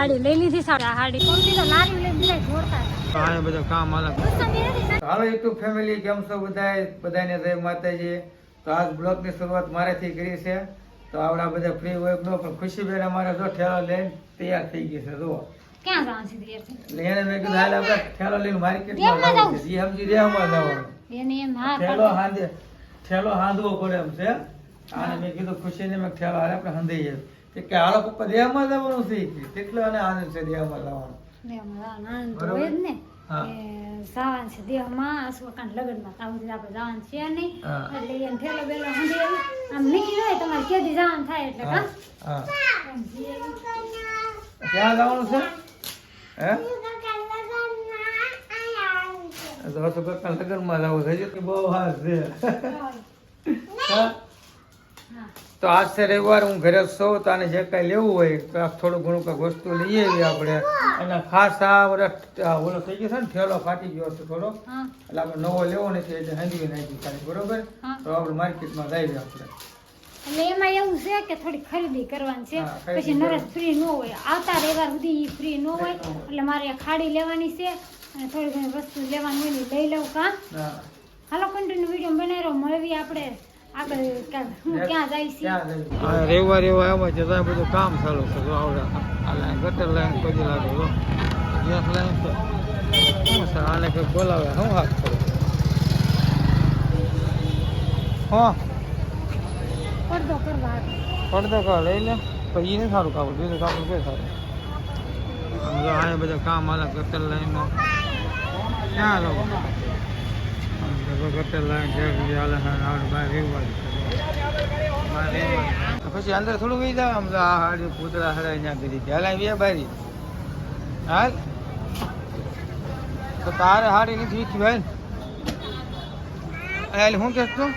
હાડી લઈ લીધી સાડા. હાડી કોમથી તો લારી લઈ બધા જોડતા હતા. આ કામ અલગ. ગુસ્સામાં એ નથી હાલો યુટ્યુબ ફેમિલી કેમ છો બધાય? બધાને જય માતાજી. તો આજ બ્લોગની શરૂઆત મારેથી કરી છે. તો આવડા બધા ફ્રી હોય નો પણ ખુશીબેન અમારે જો ઠેલો લઈને તૈયાર થઈ ગઈ છે જુઓ. ક્યાં જવાનું છે તૈયાર થઈને? એટલે એને મેં કીધું હાલ આપણે ઠેલો લઈને માર્કેટમાં દેવમાં જવું જવું છે. ઈ સમજી દેહમાં જવાનું. એને એમ હા ઠેલો હાંધે ઠેલો હાંધવો પડે એમ છે. અને મેં કીધું ખુશીને મેં ઠેલો આપણે જાય કે કે હાલો પપ્પા દેહમાં જવાનું છે કે. કેટલો અને આનંદ છે દેહમાં જવાનો? દેવમાં જવાનું આનંદ તો. હોય જ ને. જવાનું છે દેવમાં અશ્વકાંત લગ્નમાં. ત્યાં આપણે જવાનું છે નહીં. એટલે એમ ઠેલો બેલો હંધી આમ નીકળી હોય તમારે કેદી જવાનું થાય એટલે કા. ક્યાં જવાનું છે? હે? લગ્નમાં જવું છે. બહુ હાર છે. હા? તો આજ છે રવિવાર હું ઘરે સો તો આને જે કાંઈ લેવું હોય તો થોડું ઘણું કઈ વસ્તુ લઈ આવીએ આપણે. અને ખાસ આ ઓલો થઈ ગયો છે ને ઠેલો ફાટી ગયો છે થોડો. એટલે આપણે નવો લેવો નથી એટલે હાંધી નાખી ખાલી બરોબર? તો આપણે માર્કેટમાં જઈએ આપણે. એટલે એમાં એવું છે કે થોડી ખરીદી કરવાની છે. પછી નરેશ ફ્રી ન હોય. આવતા રવિવાર સુધી ફ્રી ન હોય. એટલે મારે ખાડી લેવાની છે. અને થોડી ઘણી વસ્તુ લેવાની હોય લઈ લઉં કાં? હાલો કન્ટિન્યુ વીડિયો બનાવી રહ્યો મળવી આપણે. રવિવાર એવો આવ્યો છે બધું કામ ચાલુ છે. જો આવડે. આ લાઈન ગટર લાઈન પછી લાગે જો. ગેસ લાઈન તો શું છે? આને કંઈક બોલાવે? શું હાથ કરે? હા? પડદો કરવા પડદો કા લઈ લે. પછી નહીં સારું કાપડ બીજું કાપડ કઈ સારું? જો અહીંયા બધા કામ અલગ ગટર લાઈનમાં ક્યાં લોકો પછી અંદર થોડું વહી જાવ આમ આ હાડી પૂતળા હરાઈ ત્યાં કરી હાલ બે બારી. હાલ. તો તારે હાડી નથી વીખી ભાઈ. હાલ હું કહેશ તું?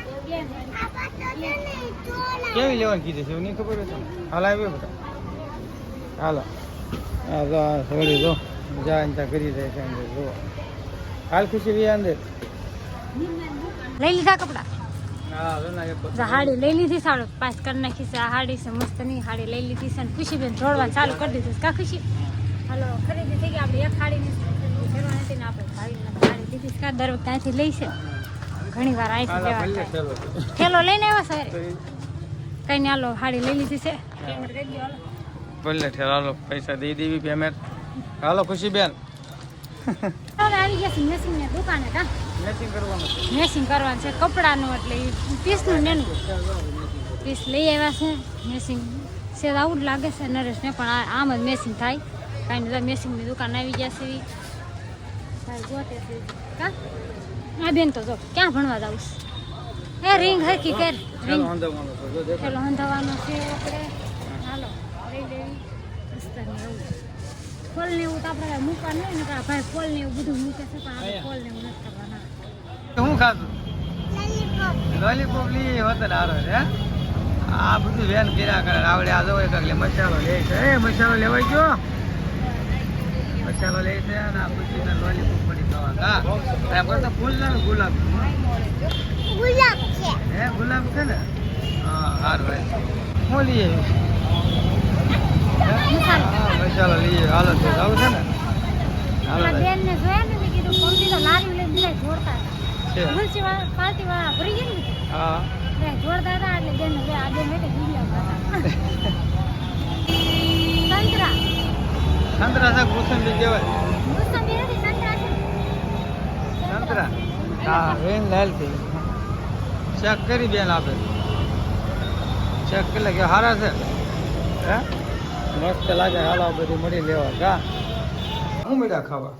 કેવી લેવાની કીધી છે? નહીં ખબર હતી હાલ આવ્યો બધા હાલો. હા તો આ સોરી જો. જા કરી દે છે અંદર, જો. હાલ ખુશી રહી અંદર. લઈ લીધા કપડા? હાડી લઈ લીધી સારું પાસ કરી નાખી છે. આ હાડી છે મસ્ત નહીં હાડી લઈ લીધી છે. અને ખુશીબેન જોડવા ચાલુ કરી દીધું કા ખુશી? હાલો ખરીદી થઈ ગઈ આપણે એક હાડીની. ખરીદી નથી ને આપણે ભાઈને હાડી લીધી કા દર વખતે ત્યાંથી લઈ છે? ઘણી વાર આવી લેવા થેલો લઈને આવ્યા સાહેબ કઈ ને હાલો હાડી લઈ લીધી છે. ભલે ઠેર હાલો પૈસા દઈ દેવી પેમેન્ટ હાલો ખુશી બેન હવે આવી ગયા છે મેસિંગ ને દુકાને કા? મેસિંગ કરવાનું છે. કપડાનું એટલે પીસનું નેનું પીસ લઈ આવ્યા છે. મેસિંગ છે આવું જ લાગે છે નરેશને પણ આમ જ મેસિંગ થાય. કાંઈ નહીં મેસિંગની દુકાન આવી ગયા છે. ગોતે છે. કા? આ બેન તો જો ક્યાં ભણવા જાઉં એ રિંગ હરકી કર રિંગ ચાલો પેલો હંધાવાનો છે. આપણે. હાલો લઈ લેવી. રસ્તાને ફોલ ને એવું તો આપણે મૂકવાનું હોય ને ભાઈ ફોલ ને એવું બધું મૂકે છે પણ આપણે ફોલ ને એવું નથી કરવાના. શું ખાધું? લોલીપોપ લઈ વતન હારો હે? આ બધું વેન કર્યા કરે આવડે આ જો એક એટલે મસાલો લે છે. એ મસાલો લેવાય ગયો? મસાલો લે છે અને આ પછી લોલીપોપ પડી ખાવા હા કરતા ફૂલ ના ગુલાબ? હે ગુલાબ છે ને? હા હારું ભાઈ હું લઈએ મસાલો. લઈએ હાલો છે આવું છે ને? હાલો બેન ને જોયા ને કીધું કોમથી લારી લઈને બધા જોડતા સંતરા. છે મોસંબી કહેવાય. સંતરા હા વેન લાલ થઈ ચેક કરી બેન આપે. ચેક કરી લાગે હારા છે? હે? મસ્ત લાગે હાલો બધું મળી લેવા. કા હું મીઠા ખાવા?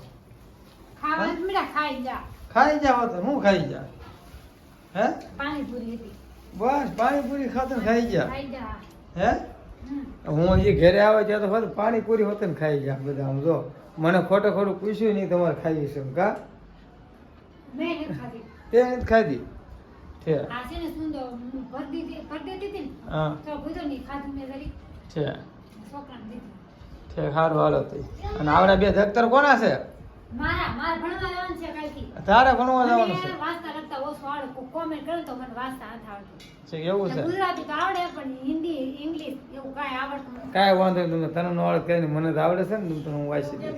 ખાવા નથી ખાઈ જા. ખાઈ જાવ તો હું ખાઈ જા? હે? પાણીપુરી હતી. બસ પાણીપુરી ખાતર ખાઈ જા. હે? હું હજી ઘરે આવે ત્યાં તો ફક્ત પાણીપુરી હોતે ને ખાઈ જા બધા આમ જો. મને ખોટે ખોટું પૂછ્યું નહીં તમારે ખાઈ છે કા? તે નથી ખાધી? છે. છે સારું હાલો અને આવડા બે ધક્તર કોના છે? તારે ભણવા જવાનું છે? વાંચતા લખતા ઓછું આવડે કોમેન્ટ કરે તો મને વાંચતા નથી આવડતું. છે એવું છે? ગુજરાતી તો આવડે પણ હિન્દી ઇંગ્લિશ એવું કાંઈ આવડતું કાંઈ વાંધો નહીં તમને તને નો આવડે કઈ મને તો આવડે છે ને તમને હું વાંચી છે.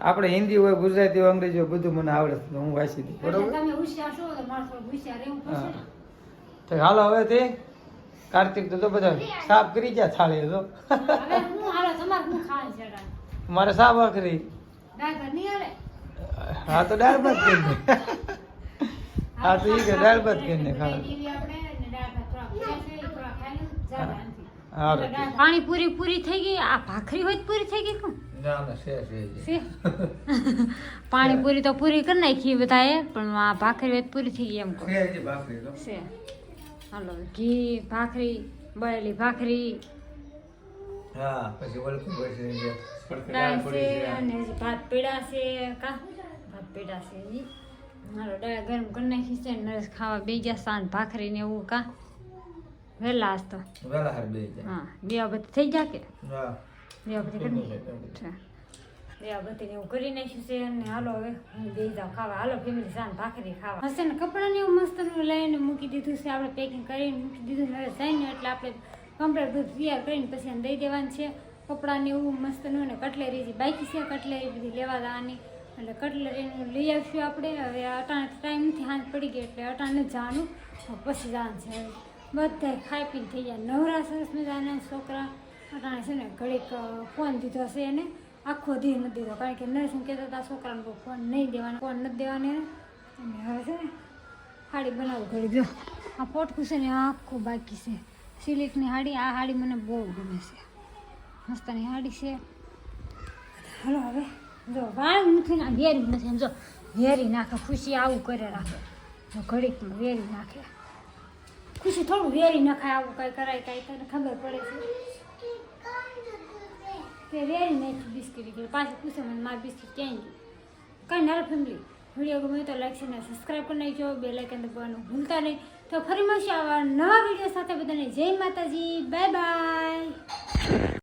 આપણે હિન્દી હોય ગુજરાતી હોય અંગ્રેજી હોય બધું મને આવડે છે હું વાંચી દઉં બરોબર? તમે હોશિયાર છો તો મારે હોશિયાર રહેવું પડશે તો હાલો હવે તે. કાર્તિક તો તો બધા સાફ કરી ગયા થાળી તો. મારે નહીં હાલે? હા તો દાળ ભાત કરી હા તો ઈ કે દાળ ભાત કરીને ખાવા એ દાળ- પાણીપુરી પૂરી થઈ ગઈ? આ ભાખરી હોય પૂરી થઈ ગઈ કોણ? પાણી પાણીપુરી તો પૂરી કરી નાખી બધાએ પણ આ ભાખરી હોય પૂરી થઈ ગઈ એમ કહો હાલો ઘી ભાખરી બળેલી ભાખરી હા. પછી વળતું પછી દાળ છે અને ભાત પીડા છે કા? ભાત પીડા છે હજી હાલો દાળ ગરમ કરી નાખી છે ને નરેશ ખાવા બે ગયા સાંજ ભાખરી ને એવું કા? વહેલા આજ તો. વેલા હાર બે હા. દીવાબત્તી થઈ ગયા કે? હા. દીવાબત્તી કરી નાખી? છે ને એવું કરી નાખ્યું છે અને હાલો હવે હું બે જાઉં ખાવા. હાલો ફેમિલી સાંજ ભાખરી ખાવા. હશે ને કપડાને એવું મસ્ત લઈને મૂકી દીધું છે. આપણે પેકિંગ કરીને મૂકી દીધું નરેશ જાય ને એટલે આપણે કમ્પ્લીટ બધું તૈયાર કરીને પછી એને દઈ દેવાનું છે. કપડાને એવું મસ્તનું ને કટલેરી જે બાકી છે, કટલેરી બધી લેવા જવાની. એટલે કટલેરીનું લઈ આવશું આપણે. હવે અટાણે ટાઈમ નથી હાથ પડી ગઈ એટલે અટાણે જવાનું. પછી જવાનું છે હવે. બધા ખાઈ પીને થઈ ગયા નવરા સરસ મજાના છોકરા. અટાણે છે ને ઘડીક ફોન દીધો છે એને. આખો દી નથી દીધો. કારણ કે નરેશ કહેતા હતા, છોકરાને કોઈ ફોન નહીં દેવાનો ફોન નથી દેવાનો અને હવે છે ને ખાડી બનાવું ઘડી દો આ પોટકું છે ને આખું બાકી છે. સિલ્કની હાડી, આ સાડી મને બહુ ગમે છે. મસ્તની હાડી છે. હાલો હવે, જો, વાળ નથી ના વેરી નથી એમ જો, વેરી નાખે, ખુશી આવું કરે રાખે. જો, ઘડીકમાં વેરી નાખે. ખુશી થોડું વેરી નખાય, આવું કાંઈ કરાય, કાંઈ તને ખબર પડે છે. તે વેરી નાખી બિસ્કીટ એટલે પાછી પૂછે મને મારી બિસ્કીટ ક્યાં ગયું કાંઈ નાર ફેમિલી વીડિયો ગમે તો લાઈક અને સબસ્ક્રાઈબ કરી નાખજો. બે લાઇકન દબાવવાનું ભૂલતા નહીં. તો ફરી મળશે આવા નવા વીડિયો સાથે બધાને જય માતાજી. Bye bye.